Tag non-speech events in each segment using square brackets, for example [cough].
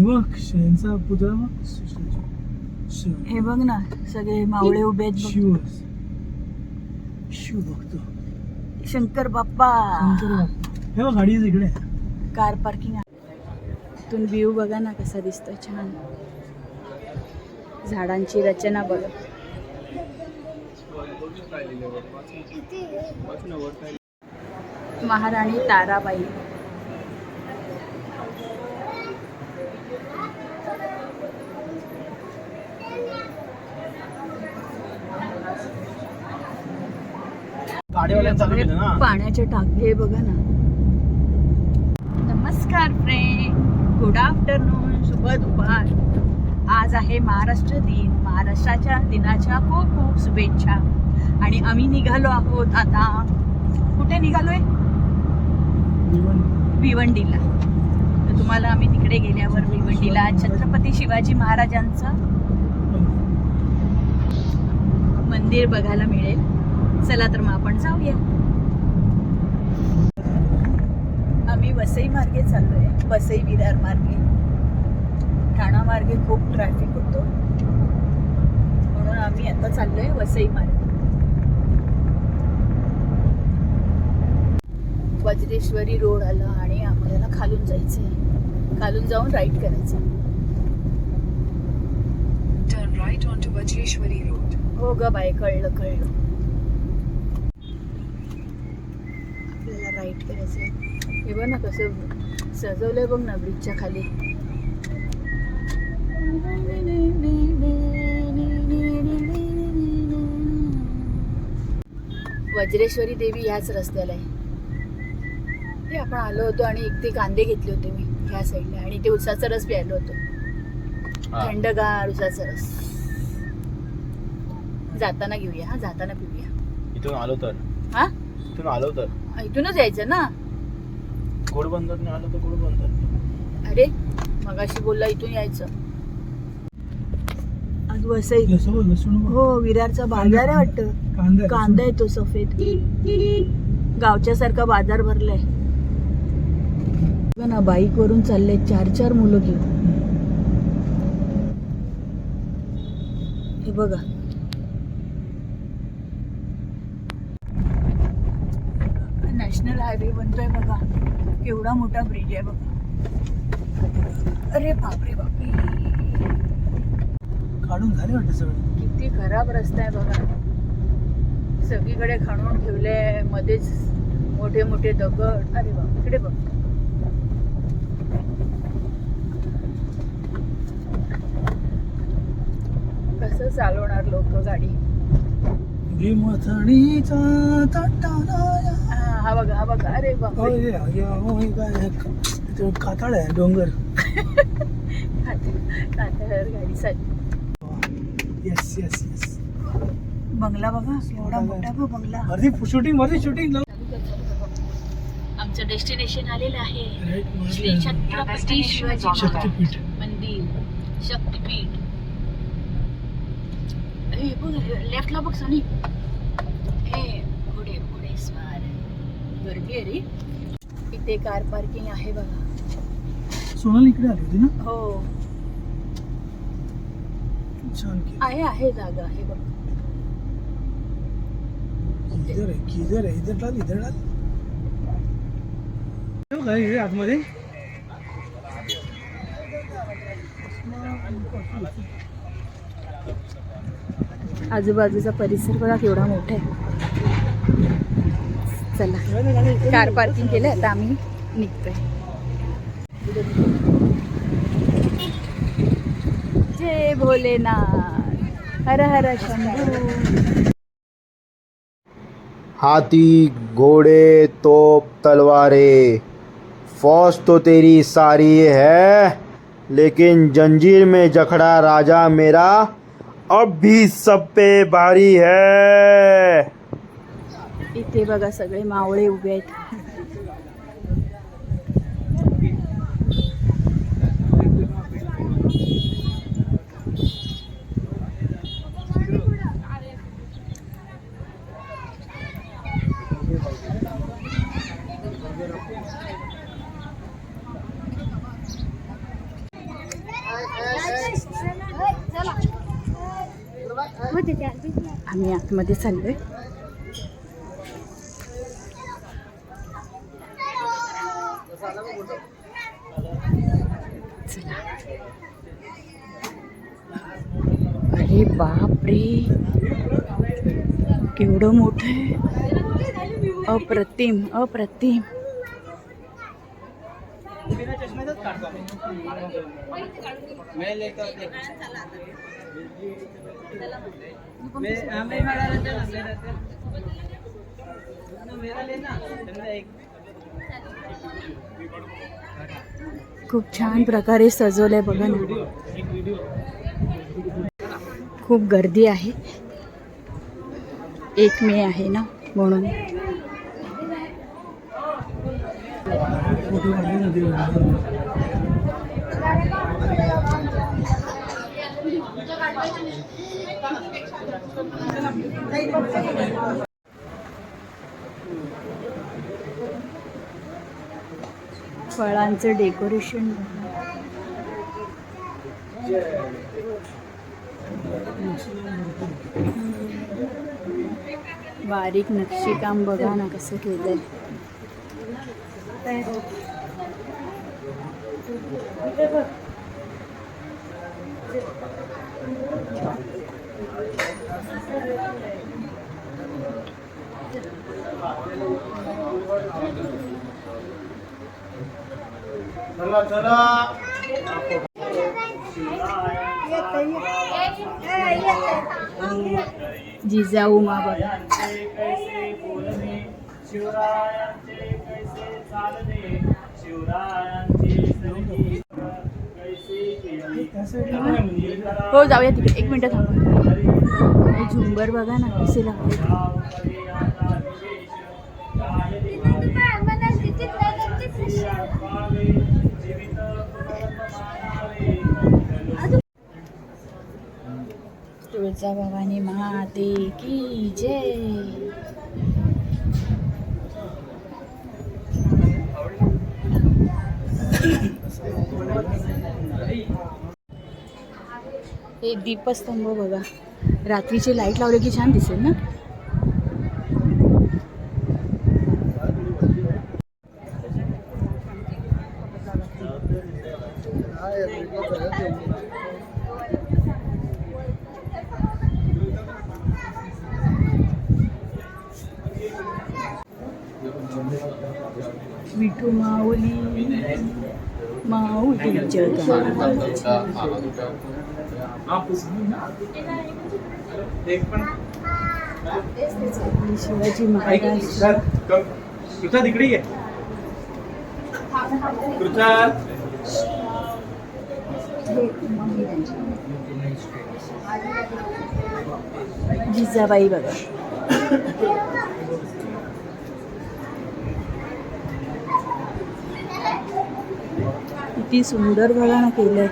हे बघ यांचा पुतळा. शिव हे बघ ना सगळे मावळे उभे आहेत बघ. शिव शिव भक्त. शंकर बाप्पा. शंकर बाप्पा. हे बघ गाडी आहे इकडे. कार पार्किंग इथून व्ह्यू बघा ना कसा दिसतोय छान. झाडांची रचना बघा. महाराणी ताराबाई. पाण्याचे टाके बघा ना. नमस्कार फ्रेंड गुड आफ्टरनून शुभ दुपार आज आहे महाराष्ट्र दिन. महाराष्ट्राच्या दिनाच्या खूप खूप शुभेच्छा. आणि आम्ही निघालो आहोत आता कुठे निघालोय? भिवंडीला. तर तुम्हाला आम्ही तिकडे गेल्यावर भिवंडीला. छत्रपती शिवाजी महाराजांचं मंदिर बघायला मिळेल. चला तर मग आपण जाऊया. आम्ही वसई मार्गे चाललोय. वसई विरार मार्गे. ठाणा मार्गे खूप ट्रॅफिक होतो. म्हणून आम्ही आता चाललोय वसई मार्गे. वज्रेश्वरी रोड आला आणि आपल्याला खालून जायचंय. खालून जाऊन राईट करायचं Turn right onto Vajreshwari Road. हो ग बाय कळलं कळलं. आपल्याला राईट करायचंय. हे बघ ना कसं सजवलंय बघ ना ब्रिजच्या खाली. वज्रेश्वरी देवी ह्याच रस्त्याला आहे. हे आपण आलो होतो आणि एक ते कांदे घेतले होते मी ह्या साईडला आणि ते उसाचा रस प्यायलो होतो. थंडगार उसाचा रस. जाताना घेऊया हा जाताना पिऊया. इथून आलो तर. हा? इथून आलो तर. इथूनच यायचं ना? घोडबंदरने आलो तर घोडबंदर अरे मगाशी बोलला इथून यायचं. आज वसई. लसूण हो विरारचा बाजार आहे वाटतं. कांदा कांदा येतो सफेद. गावच्या सारखा बाजार भरलाय. बघा ना बाईक वरून चालले चार चार मुलं घेऊन. हे बघा. हायवे बनतोय बघा. केवढा मोठा ब्रिज आहे बघा. अरे बापरे बापरे. काढून झाले वाटतं सगळं? किती खराब रस्ता आहे बघा. सगळीकडे खणून ठेवले मध्येच मोठे मोठे दगड. अरे बा इकडे बघ. कसं चालवणार लोक गाडी? भीमथडीचा तटाला हा बघा हा बघा. अरे कातळ आहे डोंगर. गाडी येस येस येस बंगला बघा एवढा मोठा बघ बंगला? अर्धी शूटिंगमध्ये शूटिंग आमचं डेस्टिनेशन आलेलं आहे. श्री छत्रपती शिवाजी शक्तीपीठ. मंदिर. शक्तीपीठ. बघ लेफ्टला बघ सनी. गर्दी आहे रे. इथे कार पार्किंग आहे बघा. सोनाली इकडे आली होती ना? हो. आहे आहे जागा आहे बघ. किधर आहे किधर आहे इधर डाल इधर डाल काय हे आतमध्ये. आजूबाजूचा परिसर बघा केवढा मोठा आहे. चला. कार पार्किंग केलं, आता आम्ही निघतोय. जय भोलेनाथ. हर हर शंभू. हाथी, घोड़े, तोप, तलवारे। फौज तो तेरी सारी है, लेकिन जंजीर में जखड़ा राजा मेरा, अब भी सब पे भारी है। इथे बघा सगळे मावळे उभे आहेत. आम्ही आतमध्ये चाललोय. अरे बाप रे केवढं मोठं आहे. अप्रतिम अप्रतिम. खूप छान प्रकारे सजवलंय बघा ना. खूप गर्दी आहे. एक मे आहे ना म्हणून. फळांचं डेकोरेशन. बारीक नक्षीकाम बघा ना कसं केलंय. चला चला. जिजाऊ मा बघा हो जाऊया तिकडे. एक मिनटं थांबा. झुंबर बघा ना कसे लागले तुळजाभवानी महाते की जय. हे दीपस्तंभ बघा. रात्रीची लाइट लावले की छान दिसेल ना? विठू माऊली माऊली शिवाजी महाराज. कृता तिकडे ये. कृता जिजाबाई बघा. किती सुंदर बघा ना केलंय.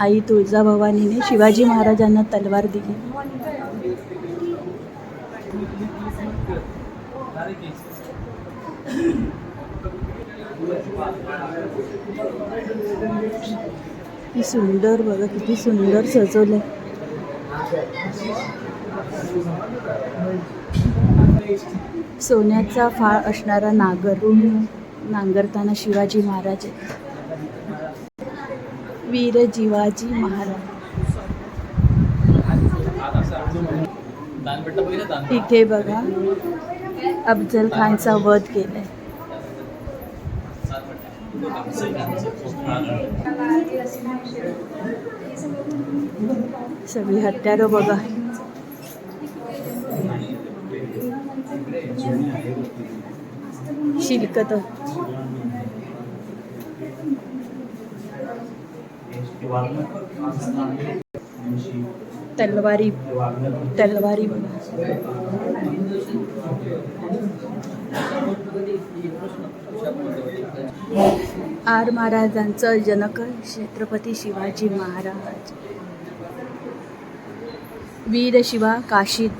आई तुळजाभवानीने शिवाजी महाराजांना तलवार दिली. [laughs] किती सुंदर बघा किती सुंदर सजवलंय. सोन्याचा फाळ असणारा नागर. नांगरताना शिवाजी महाराज वीर जिवाजी महाराज. इथे बघा अफजल खानचा वध केलाय. सगळी हत्यारं बघा. शिलकत. तलवारी. तलवारी बघा. आर महाराजांचं जनक छत्रपती शिवाजी महाराज. वीर शिवा काशीद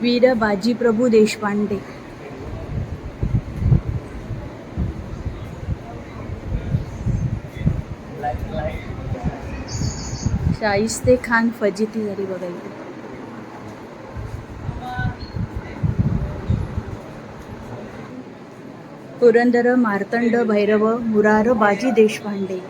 वीर बाजीप्रभू देशपांडे. शाहिस्ते खान फजिती जरी बघा पुरंदर मार्तंड भैरव मुरार बाजी देशपांडे.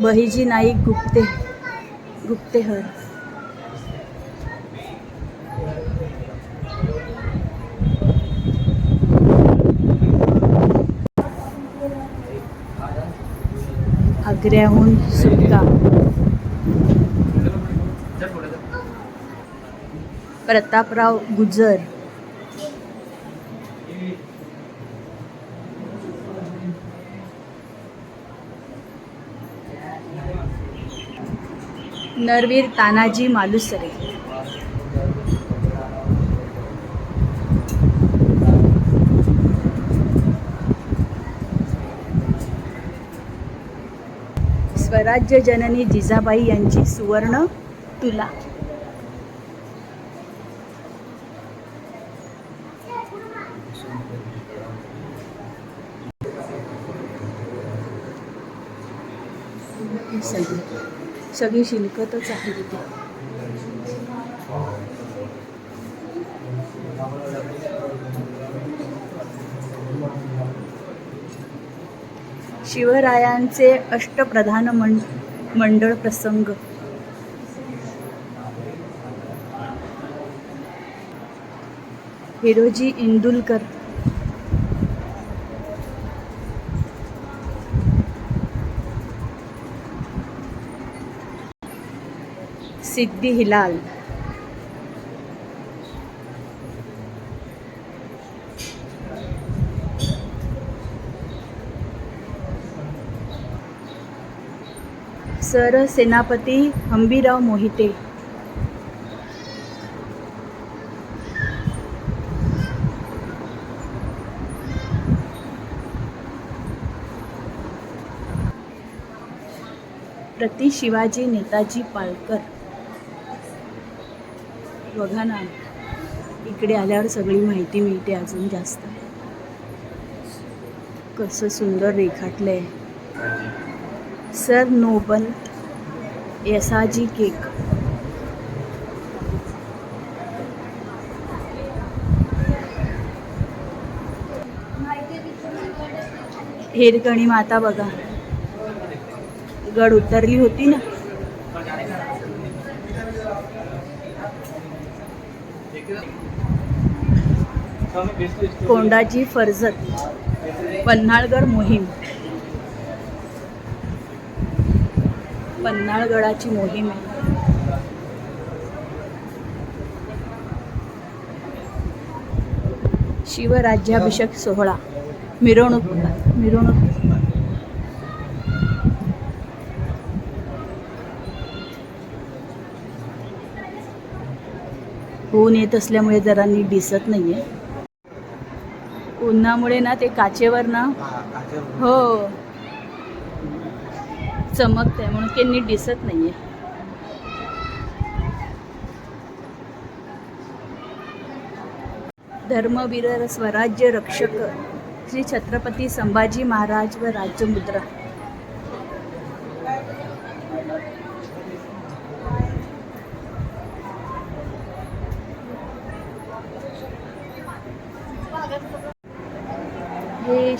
बहिजी नाईक गुप्ते गुप्तेहर. आग्र्याहून सुटका. प्रतापराव गुजर नरवीर तानाजी मालुसरे. स्वराज्य जननी जिजाबाई यांची सुवर्ण तुला. सगळी. सगळी शिलकतच आहे तिथे. शिवरायांचे अष्टप्रधान मं मंडळ प्रसंग. हिरोजी इंदुलकर. सिद्धी हिलाल. सर सेनापती हंबीराव मोहिते. प्रति शिवाजी नेताजी पालकर. बघा ना. इकडे आल्यावर सगळी माहिती मिळते अजून जास्त. कसं सुंदर रेखाटलं आहे सर नोबल यसाजी केक. हेरकणी माता बघा. गड उतरली होती ना. कोंडाजी फर्जत. पन्हाळगड मोहीम. पन्हाळगडाची मोहीम आहे. शिवराज्याभिषेक सोहळा. मिरवणूक मिरवणूक. ऊन येत असल्यामुळे जरा नीट दिसत नाहीये. उन्हामुळे ना ते काचेवर ना हो चमकते म्हणून ते नीट दिसत नाहीये. धर्मवीर स्वराज्य रक्षक श्री छत्रपती संभाजी महाराज व राज्यमुद्रा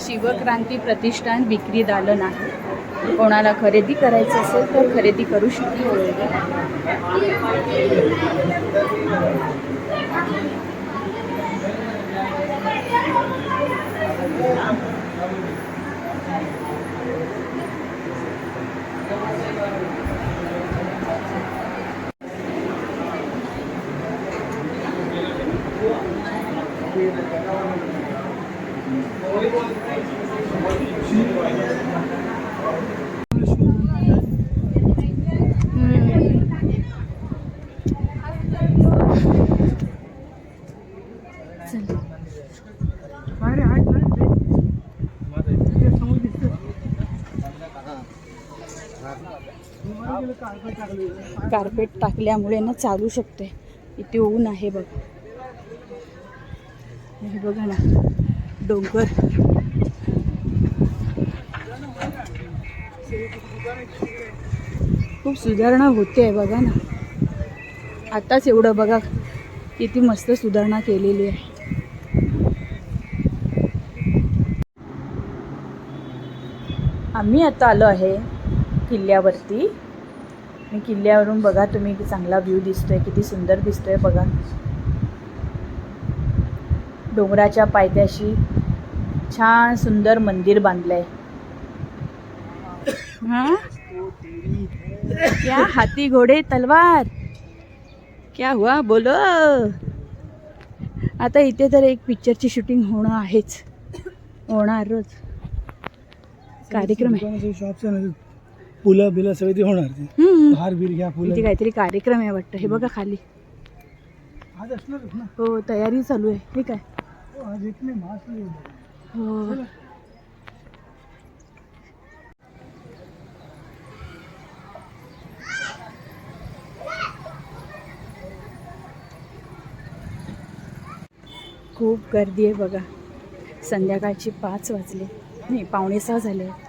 शिवक्रांती प्रतिष्ठान विक्री दालन आहे कोणाला खरेदी करायचं असेल तर खरेदी करू शकतो. कार्पेट टाकल्यामुळे ना चालू शकते. इथे ऊन आहे बघ. हे बघा ना डोंगर. खूप सुधारणा होते आहे बघा ना. आताच एवढं बघा किती मस्त सुधारणा केलेली आहे. आम्ही आता आलो आहे किल्ल्यावरती. आणि किल्ल्यावरून बघा तुम्ही चांगला व्ह्यू दिसतोय किती सुंदर दिसतोय बघा. डोंगराच्या पायथ्याशी छान सुंदर मंदिर बांधलंय. हा? क्या हाती घोडे तलवार? क्या हुआ? बोलो. आता इथे तर एक पिक्चरची शूटिंग होणं आहेच. होणारच कार्यक्रम आहे. फुलं बिलं सगळे ते होणार ते. हम्म. हार बीर घ्या इथे फुलं काहीतरी कार्यक्रम आहे वाटतं. हे बघा खाली. आज असणारच ना? हो तयारी चालू आहे. ठीक आहे हो, आज नाही हो. खूप गर्दी आहे बघा. संध्याकाळची पाच वाजले. नाही पावणे सहा झाले. आहेत.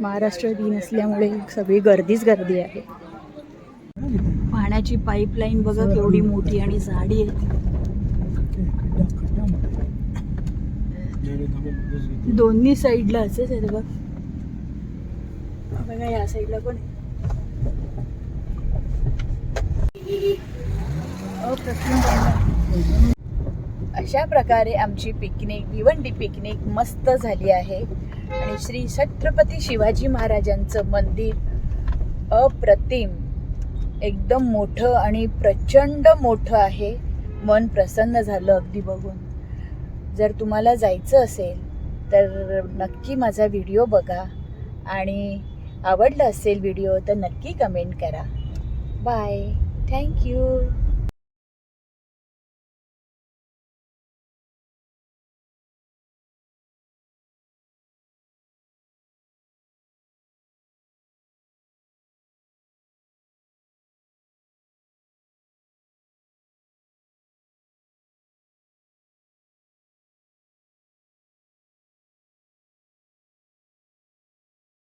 महाराष्ट्र दिन असल्यामुळे सगळी गर्दीच गर्दी आहे. पाण्याची पाईपलाईन बघा केवढी मोठी आणि झाडी आहे. दोन्ही साईडला असेच आहे बघ. बघा या साईडला पण आहे. अप्रतिम अशा प्रकारे आमची पिकनिक भिवंडी पिकनिक मस्त झाली आहे. आणि श्री छत्रपती शिवाजी महाराजांचं मंदिर अप्रतिम. एकदम मोठं आणि प्रचंड मोठं आहे. मन प्रसन्न झालं अगदी बघून. जर तुम्हाला जायचं असेल तर नक्की माझा व्हिडिओ बघा. आणि आवडला असेल व्हिडिओ तर नक्की कमेंट करा. बाय. थँक्यू